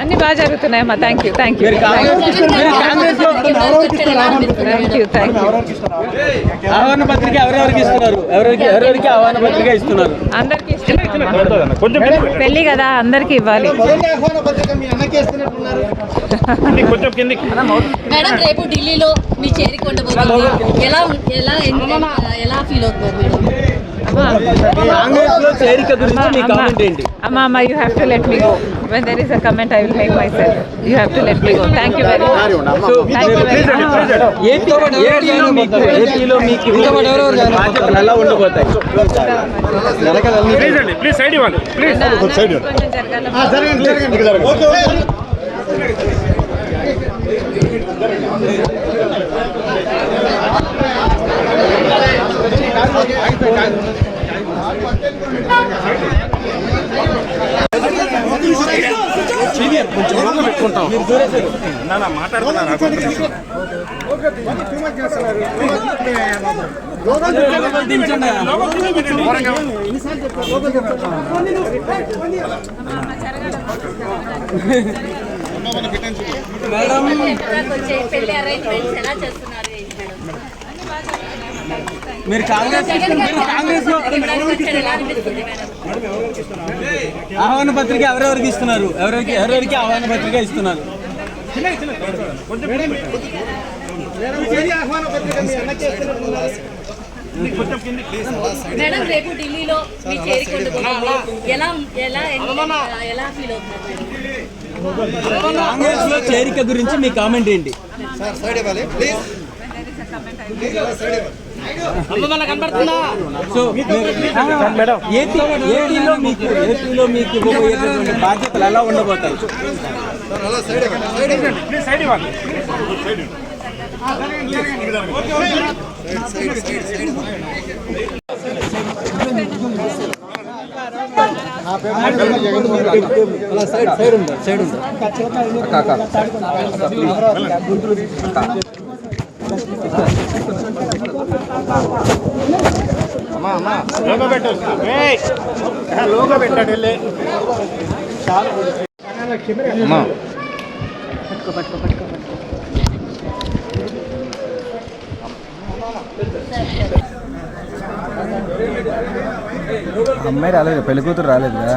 అన్ని బాగా జరుగుతున్నాయమ్మా. Thank you thank you thank you thank you ఆహ్వాన పత్రిక ఎవరెవరికి ఇస్తున్నారు? ఎవరెవరికి ఎవరెవరికి ఆహ్వాన పత్రిక ఇస్తున్నారు? అందరికి పెళ్ళి కదా అందరికి ఇవ్వాలి. మొదటి ఆహ్వాన పత్రిక మీ అన్నకి ఇస్తున్నట్టున్నారు. మేడం రేపు ఢిల్లీలో మీ చేరిక ఉండబోతుంది ఎలా ఎలా ఎలా ఫీల్ అవుతున్నారు మేడం? అమ్మా. అమ్మ you have to let me go when there is a comment I will make myself you have to let me go thank you very much so thank you very much AP ఏపీలో మీకు ఏపీలో మీకు బాధ్యతలు ఎలా ఉండబోతాయి please side ఇవ్వాలి please కొంచెం జరగాలి ఆ, జరగండి జరగండి ఓకే ఓకే పెళ్ళి అరేంజ్మెంట్స్ ఎలా చేస్తున్నారు? మీరు కాంగ్రెస్ మీరు కాంగ్రెస్ ఆహ్వాన పత్రిక ఎవరెవరికి ఇస్తున్నారు? ఎవరెవరికి ఎవరెవరికి ఆహ్వాన పత్రిక ఇస్తున్నారు? మేడం రేపు ఢిల్లీలో మీ ఎలా ఎలా ఎలా ఫీల్ అవుతున్నారు కాంగ్రెస్లో చేరిక గురించి మీ కామెంట్ ఏంటి? సార్ సైడ్ ఇవ్వాలి. ప్లీజ్ సో ఏపీలో మీకు ఏపీలో మీకు ఇవ్వబోయేటటువంటి బాధ్యతలు ఎలా ఉండబోతాయి సైడ్ సైడ్ ఉందా సైడ్ ఉందా లోగో పెట్టు లోగో పెట్టాడు వెళ్ళి అమ్మాయి రాలేదు పెళ్ళి కూతురు రాలేదురా.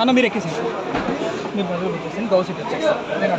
అన్న మీరు ఎక్కేసారు మీరు బదులు పెట్టేసి గౌ సీట్ వచ్చేస్తాను. నేను